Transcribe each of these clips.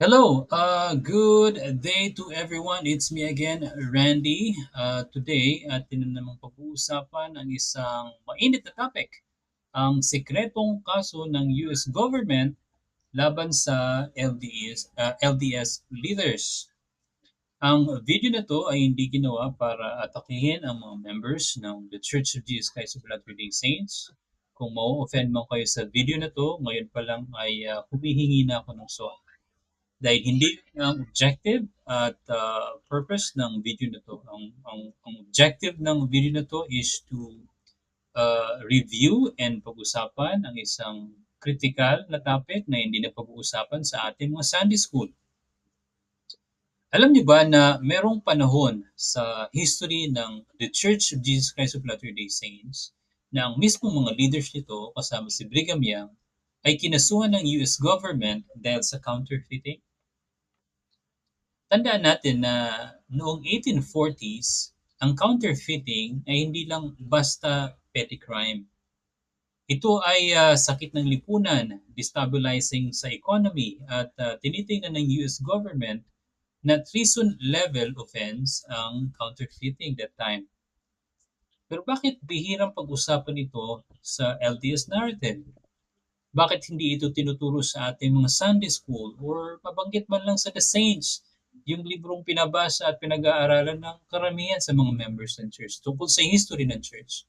Hello, uh, good day to everyone. It's me again, Randy. Uh, today, atin na namang pag-uusapan ang isang mainit na topic, ang sekretong kaso ng US government laban sa LDS, uh, LDS leaders. Ang video na to ay hindi ginawa para atakihin ang mga members ng The Church of Jesus Christ of Latter-day Saints. Kung mau-offend man kayo sa video na to, ngayon pa lang ay uh, humihingi na ako ng sorry dahil hindi ang objective at uh, purpose ng video na to. Ang, ang, ang objective ng video na to is to uh, review and pag-usapan ang isang critical na topic na hindi na pag-uusapan sa ating mga Sunday School. Alam niyo ba na merong panahon sa history ng The Church of Jesus Christ of Latter-day Saints na ang mismong mga leaders nito kasama si Brigham Young ay kinasuhan ng US government dahil sa counterfeiting? Tandaan natin na noong 1840s, ang counterfeiting ay hindi lang basta petty crime. Ito ay uh, sakit ng lipunan, destabilizing sa economy at uh, tinitingnan ng US government na treason level offense ang counterfeiting that time. Pero bakit bihirang pag-usapan ito sa LDS narrative? Bakit hindi ito tinuturo sa ating mga Sunday school or mabanggit man lang sa the saints yung librong pinabasa at pinag-aaralan ng karamihan sa mga members ng church tungkol sa history ng church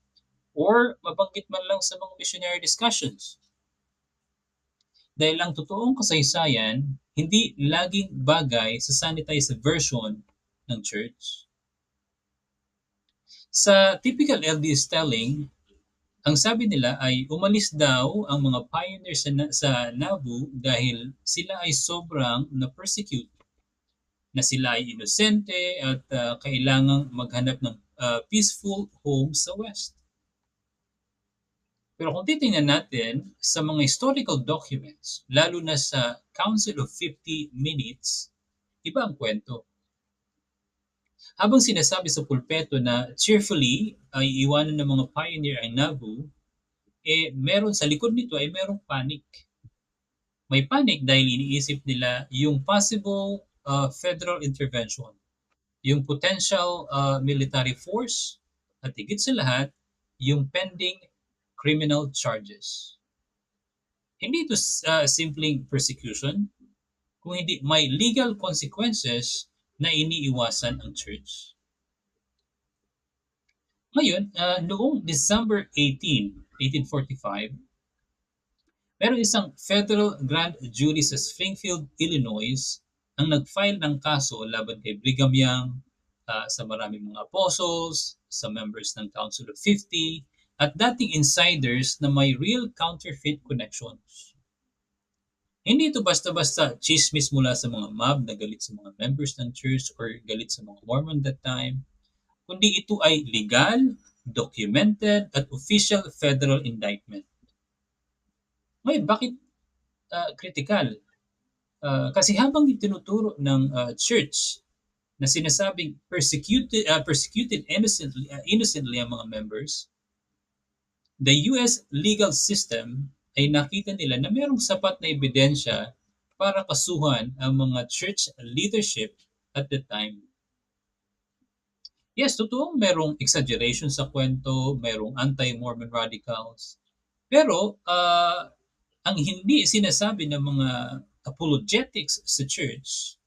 or mabanggit man lang sa mga missionary discussions. Dahil ang totoong kasaysayan, hindi laging bagay sa sanitized version ng church. Sa typical LDS telling, ang sabi nila ay umalis daw ang mga pioneers sa, sa Nauvoo dahil sila ay sobrang na-persecute na sila ay inosente at uh, kailangang maghanap ng uh, peaceful home sa West. Pero kung titingnan natin sa mga historical documents, lalo na sa Council of 50 Minutes, iba ang kwento. Habang sinasabi sa pulpeto na cheerfully ay iwanan ng mga pioneer ang Nauvoo, eh meron sa likod nito ay merong panic. May panic dahil iniisip nila yung possible uh, federal intervention, yung potential uh, military force, at higit sa lahat, yung pending criminal charges. Hindi ito uh, simpleng persecution, kung hindi may legal consequences na iniiwasan ang church. Ngayon, uh, noong December 18, 1845, meron isang federal grand jury sa Springfield, Illinois ang nag-file ng kaso laban kay Brigham Young, uh, sa maraming mga apostles, sa members ng Council of 50, at dating insiders na may real counterfeit connections. Hindi ito basta-basta chismis mula sa mga mob na galit sa mga members ng church or galit sa mga Mormon that time, kundi ito ay legal, documented, at official federal indictment. Ngayon, bakit uh, critical Uh, kasi habang itinuturo ng uh, church na sinasabing persecuted uh, persecuted innocently uh, innocently ang mga members the US legal system ay nakita nila na mayroong sapat na ebidensya para kasuhan ang mga church leadership at the time. Yes, totoo merong exaggeration sa kwento, merong anti-Mormon radicals. Pero uh, ang hindi sinasabi ng mga apologetics sa church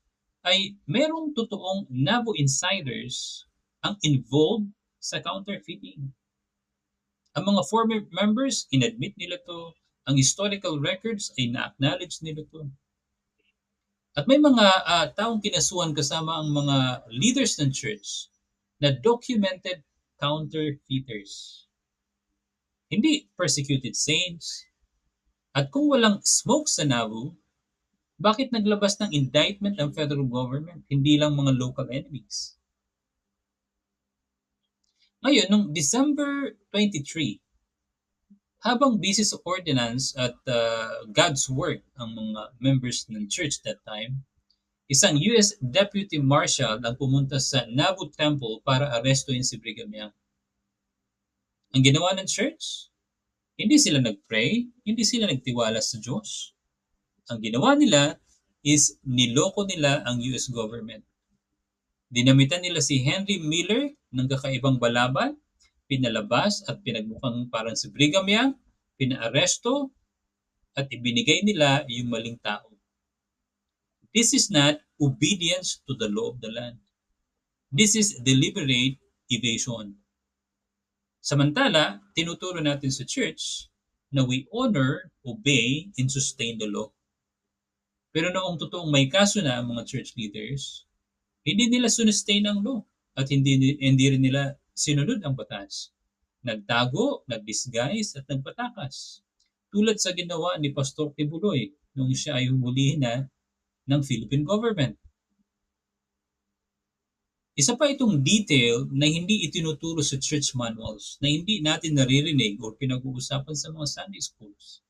ay merong totoong NAVO insiders ang involved sa counterfeiting. Ang mga former members, inadmit nila to. Ang historical records ay na-acknowledge nila to. At may mga uh, taong kinasuhan kasama ang mga leaders ng church na documented counterfeiters. Hindi persecuted saints. At kung walang smoke sa Nauvoo, bakit naglabas ng indictment ang federal government, hindi lang mga local enemies? Ngayon, noong December 23, habang busy sa ordinance at uh, God's work ang mga members ng church that time, isang US Deputy Marshal ang pumunta sa Nauvoo Temple para arestuin si Brigham Young. Ang ginawa ng church, hindi sila nag-pray, hindi sila nagtiwala sa Diyos ang ginawa nila, is niloko nila ang US government. Dinamitan nila si Henry Miller ng kakaibang balaban, pinalabas at pinagmukhang parang si Brigham Young, pinaaresto at ibinigay nila yung maling tao. This is not obedience to the law of the land. This is deliberate evasion. Samantala, tinuturo natin sa church na we honor, obey, and sustain the law. Pero noong totoong may kaso na ang mga church leaders, hindi nila sustain ang law at hindi, hindi rin nila sinunod ang batas. Nagtago, nagdisguise at nagpatakas. Tulad sa ginawa ni Pastor Tibuloy nung siya ay hulihin na ng Philippine government. Isa pa itong detail na hindi itinuturo sa church manuals, na hindi natin naririnig o pinag-uusapan sa mga Sunday schools.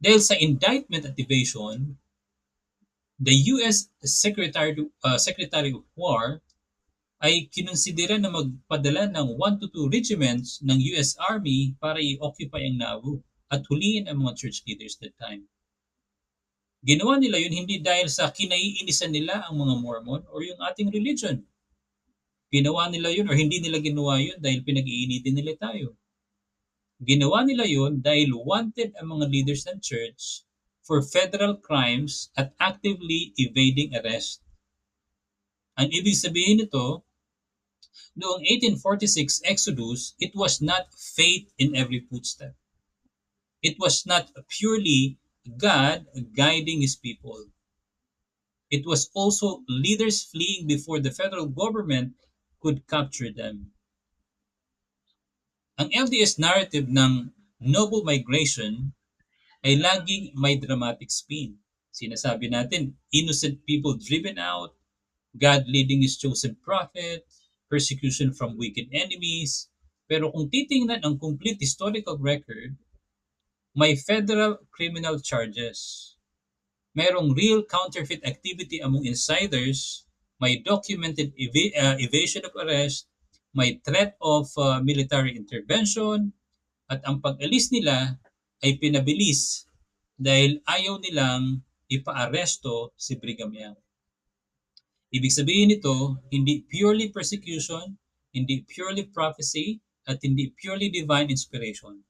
Dahil sa indictment at evasion, the US Secretary, uh, Secretary of War ay kinonsidera na magpadala ng 1 to 2 regiments ng US Army para i-occupy ang Nauvoo at huliin ang mga church leaders that time. Ginawa nila yun hindi dahil sa kinaiinisan nila ang mga Mormon or yung ating religion. Ginawa nila yun or hindi nila ginawa yun dahil pinag-iinitin nila tayo. Ginawa nila yun dahil wanted ang mga leaders ng church for federal crimes at actively evading arrest. Ang ibig sabihin nito, noong 1846 Exodus, it was not faith in every footstep. It was not purely God guiding his people. It was also leaders fleeing before the federal government could capture them. Ang LDS narrative ng noble migration ay laging may dramatic spin. Sinasabi natin, innocent people driven out, God leading his chosen prophet, persecution from wicked enemies. Pero kung titingnan ang complete historical record, may federal criminal charges. Merong real counterfeit activity among insiders, may documented ev- uh, evasion of arrest, may threat of uh, military intervention, at ang pag-alis nila ay pinabilis dahil ayaw nilang ipaaresto si Brigham Young. Ibig sabihin nito, hindi purely persecution, hindi purely prophecy, at hindi purely divine inspiration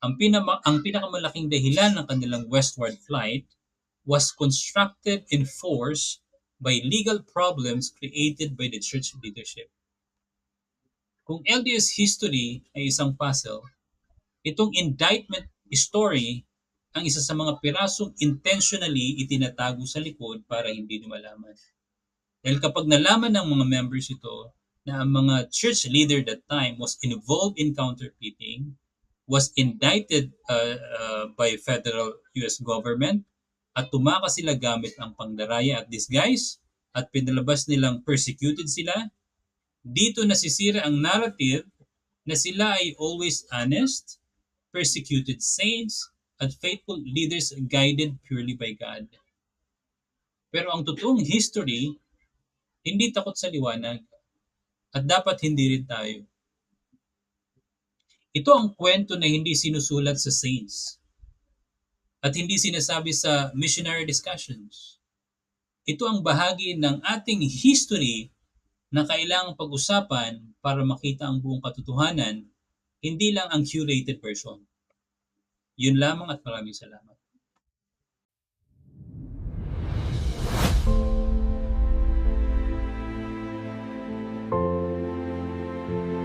ang, pinama, ang pinakamalaking dahilan ng kanilang westward flight was constructed in force by legal problems created by the church leadership. Kung LDS history ay isang puzzle, itong indictment story ang isa sa mga pirasong intentionally itinatago sa likod para hindi nyo malaman. Dahil kapag nalaman ng mga members ito na ang mga church leader that time was involved in counterfeiting, was indicted uh, uh, by federal US government at tumakas sila gamit ang pangdaraya at disguise at pinalabas nilang persecuted sila. Dito nasisira ang narrative na sila ay always honest, persecuted saints, at faithful leaders guided purely by God. Pero ang totoong history, hindi takot sa liwanag at dapat hindi rin tayo. Ito ang kwento na hindi sinusulat sa saints at hindi sinasabi sa missionary discussions. Ito ang bahagi ng ating history na kailangang pag-usapan para makita ang buong katotohanan, hindi lang ang curated version. Yun lamang at maraming salamat.